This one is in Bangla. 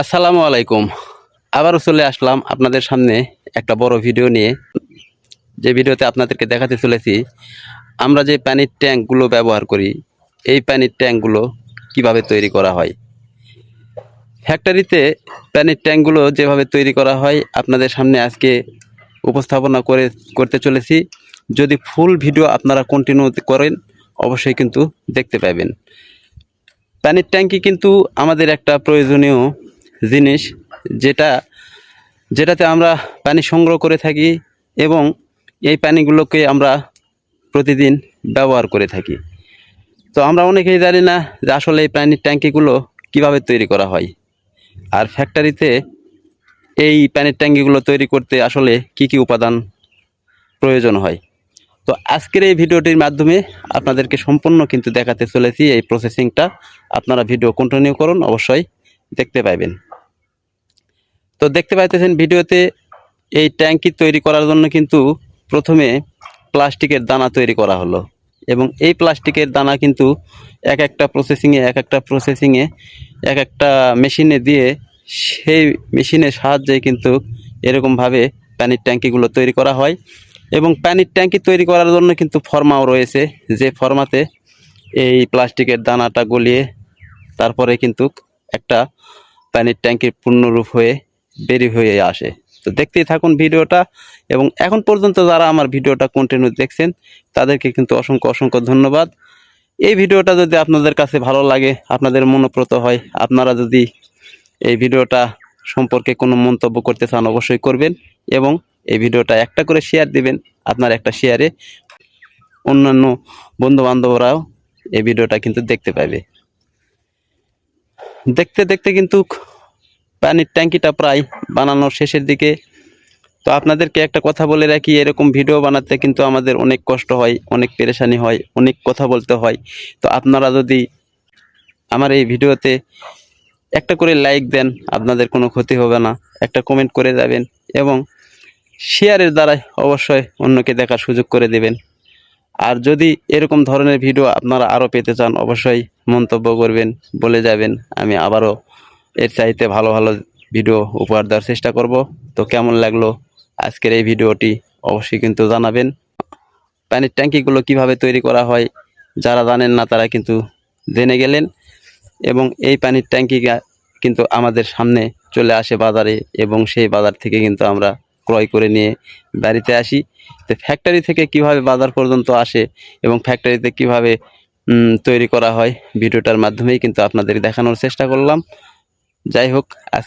আসসালামু আলাইকুম। আবারও চলে আসলাম আপনাদের সামনে একটা বড় ভিডিও নিয়ে। যে ভিডিওতে আপনাদেরকে দেখাতে চলেছি, আমরা যে পানির ট্যাঙ্কগুলো ব্যবহার করি, এই পানির ট্যাঙ্কগুলো কীভাবে তৈরি করা হয়? ফ্যাক্টরিতে পানির ট্যাঙ্কগুলো যেভাবে তৈরি করা হয়, আপনাদের সামনে আজকে উপস্থাপনা করে, করতে চলেছি। যদি ফুল ভিডিও আপনারা কন্টিনিউ করেন, অবশ্যই কিন্তু দেখতে পাবেন। পানির ট্যাঙ্কি কিন্তু আমাদের একটা প্রয়োজনীয় জিনিস যেটা, যেটাতে আমরা পানি সংগ্রহ করে থাকি এবং এই পানিগুলোকে আমরা প্রতিদিন ব্যবহার করে থাকি। তো আমরা অনেকেই জানি না যে আসলে এই পানির ট্যাঙ্কিগুলো কীভাবে তৈরি করা হয়। আর ফ্যাক্টরিতে এই পানির ট্যাঙ্কিগুলো তৈরি করতে আসলে কি কি উপাদান প্রয়োজন হয়। তো আজকের এই ভিডিওটির মাধ্যমে আপনাদেরকে সম্পূর্ণ কিন্তু দেখাতে চলেছি এই প্রসেসিংটা আপনারা ভিডিও কন্টিনিউ করুন, অবশ্যই দেখতে পাবেন তো দেখতে পাইতেছেন ভিডিওতে এই ট্যাঙ্কি তৈরি করার জন্য কিন্তু প্রথমে প্লাস্টিকের দানা তৈরি করা হলো এবং এই প্লাস্টিকের দানা কিন্তু এক একটা প্রসেসিংয়ে এক একটা প্রসেসিংয়ে এক একটা মেশিনে দিয়ে সেই মেশিনের সাহায্যে কিন্তু এরকমভাবে পানির ট্যাঙ্কিগুলো তৈরি করা হয় এবং পানির ট্যাঙ্কি তৈরি করার জন্য কিন্তু ফর্মাও রয়েছে যে ফর্মাতে এই প্লাস্টিকের দানাটা গলিয়ে তারপরে কিন্তু একটা পানির ট্যাঙ্কির পূর্ণরূপ হয়ে বেরি হয়ে আসে। তো দেখতেই থাকুন ভিডিওটা এবং এখন পর্যন্ত যারা আমার ভিডিওটা কন্টিনিউ দেখছেন, তাদেরকে কিন্তু অসংখ্য অসংখ্য ধন্যবাদ। এই ভিডিওটা যদি আপনাদের কাছে ভালো লাগে, আপনাদের মনোপ্রত হয়, আপনারা যদি এই ভিডিওটা সম্পর্কে কোনো মন্তব্য করতে চান অবশ্যই করবেন এবং এই ভিডিওটা একটা করে শেয়ার দিবেন আপনার একটা শেয়ারে অন্যান্য বন্ধু বান্ধবরাও এই ভিডিওটা কিন্তু দেখতে পাবে। দেখতে দেখতে কিন্তু পানির ট্যাঙ্কিটা প্রায় বানানোর শেষের দিকে। তো আপনাদেরকে একটা কথা বলে রাখি, এরকম ভিডিও বানাতে কিন্তু আমাদের অনেক কষ্ট হয়, অনেক পেরেশানি হয়, অনেক কথা বলতে হয়। তো আপনারা যদি আমার এই ভিডিওতে একটা করে লাইক দেন, আপনাদের কোনো ক্ষতি হবে না। একটা কমেন্ট করে যাবেন এবং শেয়ারের দ্বারাই অবশ্যই অন্যকে দেখার সুযোগ করে দেবেন। আর যদি এরকম ধরনের ভিডিও আপনারা আরও পেতে চান, অবশ্যই মন্তব্য করবেন, বলে যাবেন। আমি আবারও এর চাইতে ভালো ভালো ভিডিও উপহার দেওয়ার চেষ্টা করব। তো কেমন লাগল আজকের এই ভিডিওটি অবশ্যই কিন্তু জানাবেন। পানির ট্যাঙ্কিগুলো কীভাবে তৈরি করা হয়, যারা জানেন না তারা কিন্তু জেনে গেলেন। এবং এই পানির ট্যাঙ্কি কিন্তু আমাদের সামনে চলে আসে বাজারে, এবং সেই বাজার থেকে কিন্তু আমরা ক্রয় করে নিয়ে বাড়িতে আসি। তো ফ্যাক্টরি থেকে কীভাবে বাজার পর্যন্ত আসে এবং ফ্যাক্টরিতে কীভাবে তৈরি করা হয়, ভিডিওটার মাধ্যমেই কিন্তু আপনাদের দেখানোর চেষ্টা করলাম। যাই হোক আজ